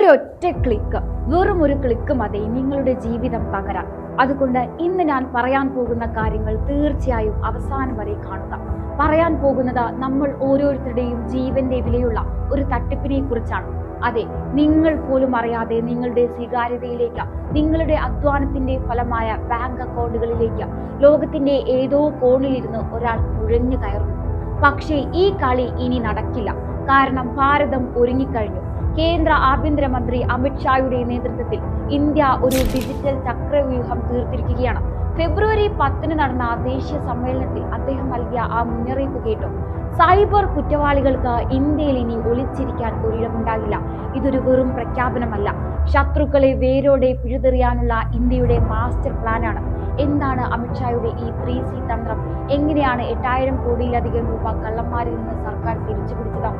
ഒരൊറ്റ ക്ലിക്ക് വെറും ഒരു ക്ലിക്ക് മതി നിങ്ങളുടെ ജീവിതം തകരാൻ. അതുകൊണ്ട് ഇന്ന് ഞാൻ പറയാൻ പോകുന്ന കാര്യങ്ങൾ തീർച്ചയായും അവസാനം വരെ കാണുക. പറയാൻ പോകുന്നത് നമ്മൾ ഓരോരുത്തരുടെയും ജീവന്റെ വിലയുള്ള ഒരു തട്ടിപ്പിനെ കുറിച്ചാണ് അതെ നിങ്ങൾ പോലും അറിയാതെ നിങ്ങളുടെ സ്വീകാര്യതയിലേക്ക് നിങ്ങളുടെ അധ്വാനത്തിന്റെ ഫലമായ ബാങ്ക് അക്കൗണ്ടുകളിലേക്ക് ലോകത്തിന്റെ ഏതോ കോണിലിരുന്ന് ഒരാൾ നുഴഞ്ഞു കയറുന്നു. പക്ഷേ ഈ കളി ഇനി നടക്കില്ല. കാരണം ഭാരതം ഒരുങ്ങിക്കഴിഞ്ഞു. കേന്ദ്ര ആഭ്യന്തരമന്ത്രി അമിത്ഷായുടെ നേതൃത്വത്തിൽ ഇന്ത്യ ഒരു ഡിജിറ്റൽ ചക്രവ്യൂഹം തീർത്തിരിക്കുകയാണ്. ഫെബ്രുവരി പത്തിന് നടന്ന ദേശീയ സമ്മേളനത്തിൽ അദ്ദേഹം നൽകിയ ആ മുന്നറിയിപ്പ് കേട്ടു. സൈബർ കുറ്റവാളികൾക്ക് ഇന്ത്യയിൽ ഇനി ഒളിച്ചിരിക്കാൻ ഒരിടമുണ്ടാകില്ല. ഇതൊരു വെറും പ്രഖ്യാപനമല്ല. ശത്രുക്കളെ വേരോടെ പിഴുതെറിയാനുള്ള ഇന്ത്യയുടെ മാസ്റ്റർ പ്ലാനാണ്. എന്താണ് അമിത്ഷായുടെ ഈ ത്രീ സി തന്ത്രം? എങ്ങനെയാണ് എട്ടായിരം കോടിയിലധികം രൂപ കള്ളന്മാരിൽ നിന്ന് സർക്കാർ തിരിച്ചു പിടിച്ചത്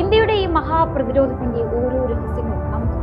ഇന്ത്യയുടെ ഈ മഹാപ്രതിരോധത്തിന്റെ ഓരോ രഹസ്യങ്ങളും നമുക്ക്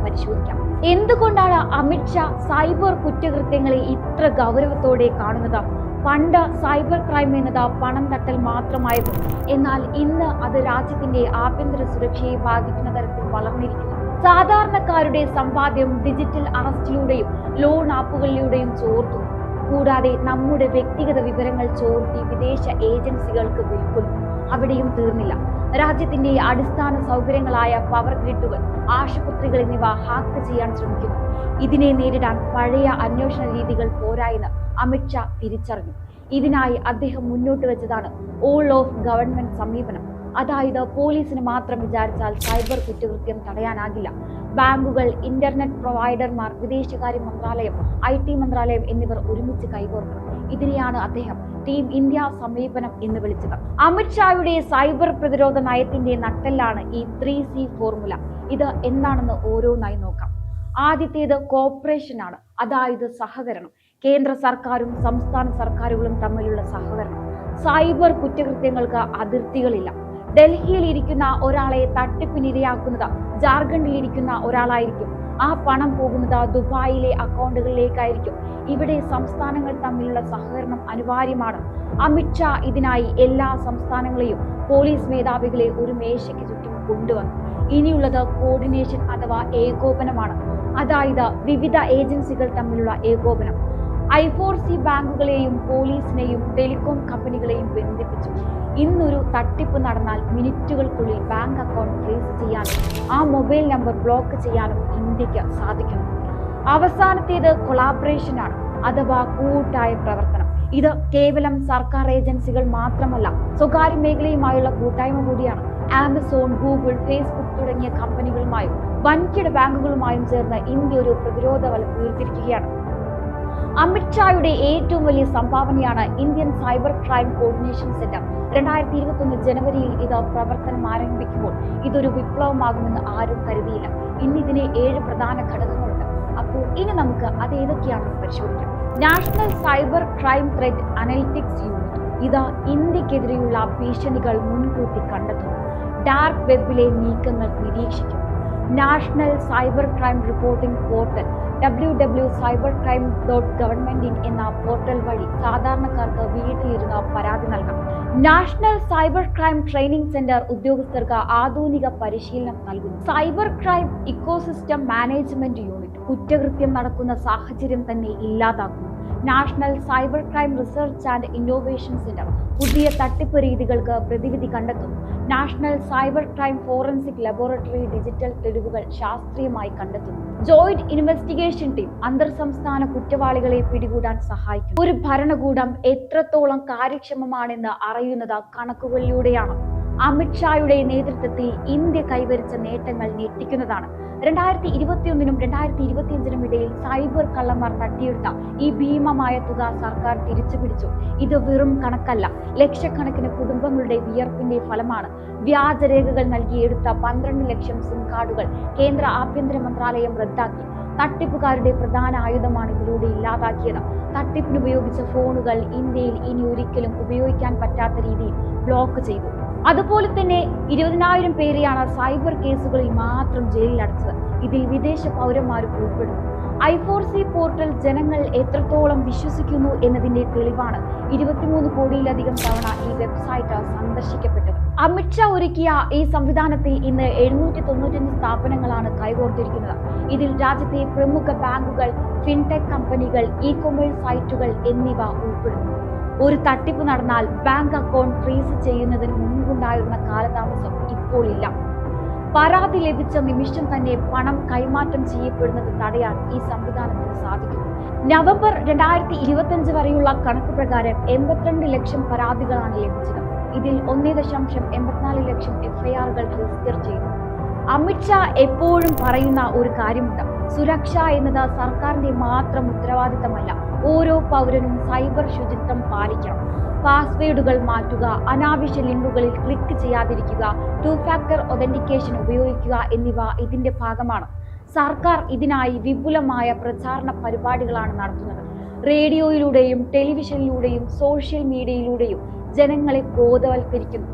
പരിശോധിക്കാം. എന്തുകൊണ്ടാണ് അമിത്ഷാ സൈബർ കുറ്റകൃത്യങ്ങളെ ഇത്ര ഗൗരവത്തോടെ കാണുന്നത്? പണ്ട് സൈബർ ക്രൈം എന്നത് പണം തട്ടൽ മാത്രമായിരുന്നു. എന്നാൽ ഇന്ന് അത് രാജ്യത്തിന്റെ ആഭ്യന്തര സുരക്ഷയെ ബാധിക്കുന്ന തരത്തിൽ വളർന്നിരിക്കുന്നു. സാധാരണക്കാരുടെ സമ്പാദ്യം ഡിജിറ്റൽ അറസ്റ്റിലൂടെയും ലോൺ ആപ്പുകളിലൂടെയും ചോർത്തുന്നു. കൂടാതെ നമ്മുടെ വ്യക്തിഗത വിവരങ്ങൾ ചോർത്തി വിദേശ ഏജൻസികൾക്ക് വിൽക്കുന്നു. അവിടെയും തീർന്നില്ല. രാജ്യത്തിന്റെ അടിസ്ഥാന സൗകര്യങ്ങളായ പവർ ഗ്രിഡുകൾ ആശുപത്രികൾ എന്നിവ ഹാക്ക് ചെയ്യാൻ ശ്രമിക്കുന്നു. ഇതിനെ നേരിടാൻ പഴയ അന്വേഷണ രീതികൾ പോരായെന്ന് അമിത്ഷാ തിരിച്ചറിഞ്ഞു. ഇതിനായി അദ്ദേഹം മുന്നോട്ട് വെച്ചതാണ് ഓൾ ഓഫ് ഗവൺമെന്റ് സമീപനം. അതായത് പോലീസിന് മാത്രം വിചാരിച്ചാൽ സൈബർ കുറ്റകൃത്യം തടയാനാകില്ല. ബാങ്കുകൾ ഇന്റർനെറ്റ് പ്രൊവൈഡർമാർ വിദേശകാര്യ മന്ത്രാലയം ഐ ടി മന്ത്രാലയം എന്നിവർ ഒരുമിച്ച് കൈകോർക്കണം. ഇതിനെയാണ് അദ്ദേഹം ടീം ഇന്ത്യ സമീപനം എന്ന് വിളിച്ചത്. അമിത്ഷായുടെ സൈബർ പ്രതിരോധ നയത്തിന്റെ നട്ടെല്ലാണ് ഈ ത്രീ സി ഫോർമുല ഇത് എന്താണെന്ന് ഓരോന്നായി നോക്കാം. ആദ്യത്തേത് കോപ്പറേഷനാണ് അതായത് സഹകരണം. കേന്ദ്ര സർക്കാരും സംസ്ഥാന സർക്കാരുകളും തമ്മിലുള്ള സഹകരണം. സൈബർ കുറ്റകൃത്യങ്ങൾക്ക് അതിർത്തികളില്ല. ഡൽഹിയിൽ ഇരിക്കുന്ന ഒരാളെ തട്ടിപ്പിനിരയാക്കുന്നത് ജാർഖണ്ഡിൽ ഇരിക്കുന്ന ഒരാളായിരിക്കും. ആ പണം പോകുന്നത് ദുബായിലെ അക്കൗണ്ടുകളിലേക്കായിരിക്കും. ഇവിടെ സംസ്ഥാനങ്ങൾ തമ്മിലുള്ള സഹകരണം അനിവാര്യമാണ്. അമിത്ഷാ ഇതിനായി എല്ലാ സംസ്ഥാനങ്ങളെയും പോലീസ് മേധാവികളെ ഒരു മേശയ്ക്ക് ചുറ്റും കൊണ്ടുവന്നു. ഇനിയുള്ളത് കോർഡിനേഷൻ അഥവാ ഏകോപനമാണ്. അതായത് വിവിധ ഏജൻസികൾ തമ്മിലുള്ള ഏകോപനം. ഐ ഫോർ സി ബാങ്കുകളെയും പോലീസിനെയും ടെലികോം കമ്പനികളെയും ബന്ധിപ്പിച്ചു. ഇന്നൊരു തട്ടിപ്പ് നടന്നാൽ മിനിറ്റുകൾക്കുള്ളിൽ ബാങ്ക് അക്കൗണ്ട് ട്രേസ് ചെയ്യാനും ആ മൊബൈൽ നമ്പർ ബ്ലോക്ക് ചെയ്യാനും ഇന്ത്യയ്ക്ക് സാധിക്കുന്നു അവസാനത്തേത് കൊളാബറേഷനാണ് അഥവാ കൂട്ടായ പ്രവർത്തനം. ഇത് കേവലം സർക്കാർ ഏജൻസികൾ മാത്രമല്ല സ്വകാര്യ മേഖലയുമായുള്ള കൂട്ടായ്മ കൂടിയാണ്. ആമസോൺ ഗൂഗിൾ ഫേസ്ബുക്ക് തുടങ്ങിയ കമ്പനികളുമായും വൻകിട ബാങ്കുകളുമായും ചേർന്ന് ഇന്ത്യ ഒരു പ്രതിരോധ വല അമിത്ഷായുടെ ഏറ്റവും വലിയ സംഭാവനയാണ് Indian cyber crime coordination centre. രണ്ടായിരത്തി ഇരുപത്തൊന്ന് ജനുവരിയിൽ ഇത് പ്രവർത്തനം ആരംഭിക്കുമ്പോൾ ഇതൊരു വിപ്ലവമാകുമെന്ന് ആരും കരുതിയില്ല. ഇന്ന് ഇതിന് ഏഴ് പ്രധാന ഘടകങ്ങളുണ്ട്. അപ്പോൾ ഇനി നമുക്ക് അത് ഏതൊക്കെയാണെന്ന് പരിശോധിക്കാം. National cyber crime threat analytics unit. ഇത് ഇന്ത്യക്കെതിരെയുള്ള ഭീഷണികൾ മുൻകൂട്ടി കണ്ടെത്തുന്നു. ഡാർക്ക് വെബിലെ നീക്കങ്ങൾ നിരീക്ഷിക്കുന്നു national cyber crime reporting portal W W cyber crime dot government in എന്ന പോർട്ടൽ വഴി സാധാരണക്കാർക്ക് വീട്ടിലിരുന്ന് പരാതി നൽകാം. National cyber crime training centre ഉദ്യോഗസ്ഥർക്ക് ആധുനിക പരിശീലനം നൽകുന്നു. Cyber crime ecosystem management unit കുറ്റകൃത്യം നടക്കുന്ന സാഹചര്യം തന്നെ ഇല്ലാതാക്കുന്നു. National cyber crime research and innovation centre പുതിയ തട്ടിപ്പ് രീതികൾക്ക് പ്രതിവിധി കണ്ടെത്തും. National cyber crime forensic laboratory digital തെളിവുകൾ ശാസ്ത്രീയമായി കണ്ടെത്തുന്നു ജോയിന്റ് ഇൻവെസ്റ്റിഗേഷൻ ടീം അന്തർ സംസ്ഥാന കുറ്റവാളികളെ പിടികൂടാൻ സഹായിക്കും. ഒരു ഭരണകൂടം എത്രത്തോളം കാര്യക്ഷമമാണെന്ന് അറിയുന്നത് കണക്കുകളിലൂടെയാണ്. അമിത്ഷായുടെ നേതൃത്വത്തിൽ ഇന്ത്യ കൈവരിച്ച നേട്ടങ്ങൾ ഞെട്ടിക്കുന്നതാണ്. രണ്ടായിരത്തി ഇരുപത്തിയൊന്നിനും രണ്ടായിരത്തി ഇരുപത്തിയഞ്ചിനും ഇടയിൽ സൈബർ കള്ളന്മാർ തട്ടിയെടുത്ത ഈ ഭീമമായ തുക സർക്കാർ തിരിച്ചു പിടിച്ചു ഇത് വെറും കണക്കല്ല ലക്ഷക്കണക്കിന് കുടുംബങ്ങളുടെ വിയർപ്പിന്റെ ഫലമാണ്. വ്യാജരേഖകൾ നൽകി എടുത്ത പന്ത്രണ്ട് ലക്ഷം സിം കാർഡുകൾ കേന്ദ്ര ആഭ്യന്തര മന്ത്രാലയം റദ്ദാക്കി. തട്ടിപ്പുകാരുടെ പ്രധാന ആയുധമാണ് ഇതിലൂടെ ഇല്ലാതാക്കിയത്. തട്ടിപ്പിന് ഉപയോഗിച്ച ഫോണുകൾ ഇന്ത്യയിൽ ഇനി ഒരിക്കലും ഉപയോഗിക്കാൻ പറ്റാത്ത രീതിയിൽ ബ്ലോക്ക് ചെയ്തു. അതുപോലെ തന്നെ ഇരുപതിനായിരം പേരെയാണ് സൈബർ കേസുകളിൽ മാത്രം ജയിലിൽ അടച്ചത് ഇതിൽ വിദേശ പൗരന്മാരും ഉൾപ്പെടുന്നു. ഐ ഫോർ സി പോർട്ടൽ ജനങ്ങൾ എത്രത്തോളം വിശ്വസിക്കുന്നു എന്നതിന്റെ തെളിവാണ് ഇരുപത്തിമൂന്ന് കോടിയിലധികം തവണ ഈ വെബ്സൈറ്റ് സന്ദർശിക്കപ്പെട്ടത്. അമിത്ഷാ ഒരുക്കിയ ഈ സംവിധാനത്തിൽ ഇന്ന് എഴുന്നൂറ്റി തൊണ്ണൂറ്റഞ്ച് സ്ഥാപനങ്ങളാണ് കൈകോർത്തിരിക്കുന്നത്. ഇതിൽ രാജ്യത്തെ പ്രമുഖ ബാങ്കുകൾ ഫിൻടെക് കമ്പനികൾ ഇ കൊമേഴ്സ് സൈറ്റുകൾ എന്നിവ ഉൾപ്പെടുന്നു. ഒരു തട്ടിപ്പ് നടന്നാൽ ബാങ്ക് അക്കൗണ്ട് ഫ്രീസ് ചെയ്യുന്നതിന് മുൻപുണ്ടായിരുന്ന കാലതാമസം ഇപ്പോൾ ഇല്ല പരാതി ലഭിച്ച നിമിഷം തന്നെ പണം കൈമാറ്റം ചെയ്യപ്പെടുന്നത് തടയാൻ ഈ സംവിധാനത്തിന് സാധിക്കും. നവംബർ രണ്ടായിരത്തി ഇരുപത്തിയഞ്ച് വരെയുള്ള കണക്ക് പ്രകാരം എൺപത്തിരണ്ട് ലക്ഷം പരാതികളാണ് ലഭിച്ചത്. ഇതിൽ ഒന്നേ ദശാംശം എൺപത്തിനാല് ലക്ഷം എഫ്ഐആറുകൾ രജിസ്റ്റർ ചെയ്തു. അമിത്ഷാ എപ്പോഴും പറയുന്ന ഒരു കാര്യമുണ്ട്. സുരക്ഷ എന്നത് സർക്കാരിന്റെ മാത്രം ഉത്തരവാദിത്തമല്ല. ഓരോ പൗരനും സൈബർ ശുചിത്വം പാലിക്കണം. പാസ്വേഡുകൾ മാറ്റുക അനാവശ്യ ലിങ്കുകളിൽ ക്ലിക്ക് ചെയ്യാതിരിക്കുക ടു ഫാക്ടർ ഒതന്റിക്കേഷൻ ഉപയോഗിക്കുക എന്നിവ ഇതിന്റെ ഭാഗമാണ്. സർക്കാർ ഇതിനായി വിപുലമായ പ്രചാരണ പരിപാടികളാണ് നടത്തുന്നത്. റേഡിയോയിലൂടെയും ടെലിവിഷനിലൂടെയും സോഷ്യൽ മീഡിയയിലൂടെയും ജനങ്ങളെ ബോധവൽക്കരിക്കുന്നു.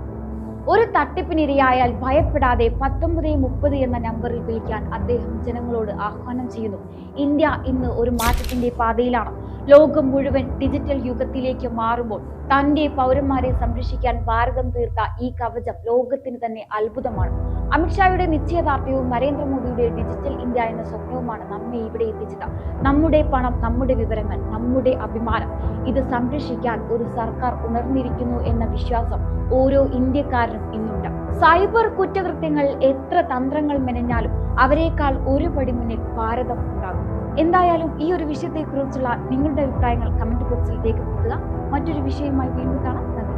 ഒരു തട്ടിപ്പിനിരയായാൽ ഭയപ്പെടാതെ പത്തൊമ്പത് മുപ്പത് എന്ന നമ്പറിൽ വിളിക്കാൻ അദ്ദേഹം ജനങ്ങളോട് ആഹ്വാനം ചെയ്യുന്നു. ഇന്ത്യ ഇന്ന് ഒരു മാറ്റത്തിന്റെ പാതയിലാണ്. ലോകം മുഴുവൻ ഡിജിറ്റൽ യുഗത്തിലേക്ക് മാറുമ്പോൾ തന്റെ പൗരന്മാരെ സംരക്ഷിക്കാൻ ഭാരതം തീർത്ത ഈ കവചം ലോകത്തിന് തന്നെ അത്ഭുതമാണ്. അമിത്ഷായുടെ നിശ്ചയദാർഢ്യവും നരേന്ദ്രമോദിയുടെ ഡിജിറ്റൽ ഇന്ത്യ എന്ന സ്വപ്നവുമാണ് നമ്മെ ഇവിടെ എത്തിച്ചത്. നമ്മുടെ പണം നമ്മുടെ വിവരങ്ങൾ നമ്മുടെ അഭിമാനം ഇത് സംരക്ഷിക്കാൻ ഒരു സർക്കാർ ഉണർന്നിരിക്കുന്നു എന്ന വിശ്വാസം ഓരോ ഇന്ത്യക്കാരനും ഇന്നുണ്ട്. സൈബർ കുറ്റകൃത്യങ്ങൾ എത്ര തന്ത്രങ്ങൾ മെനഞ്ഞാലും അവരെക്കാൾ ഒരു പടി മുന്നിൽ ഭാരതം ഉണ്ടാകും. എന്തായാലും ഈ ഒരു വിഷയത്തെക്കുറിച്ചുള്ള നിങ്ങളുടെ അഭിപ്രായങ്ങൾ കമന്റ് ബോക്സിൽ രേഖപ്പെടുത്തുക. മറ്റൊരു വിഷയവുമായി വീണ്ടും കാണാം. നന്ദി.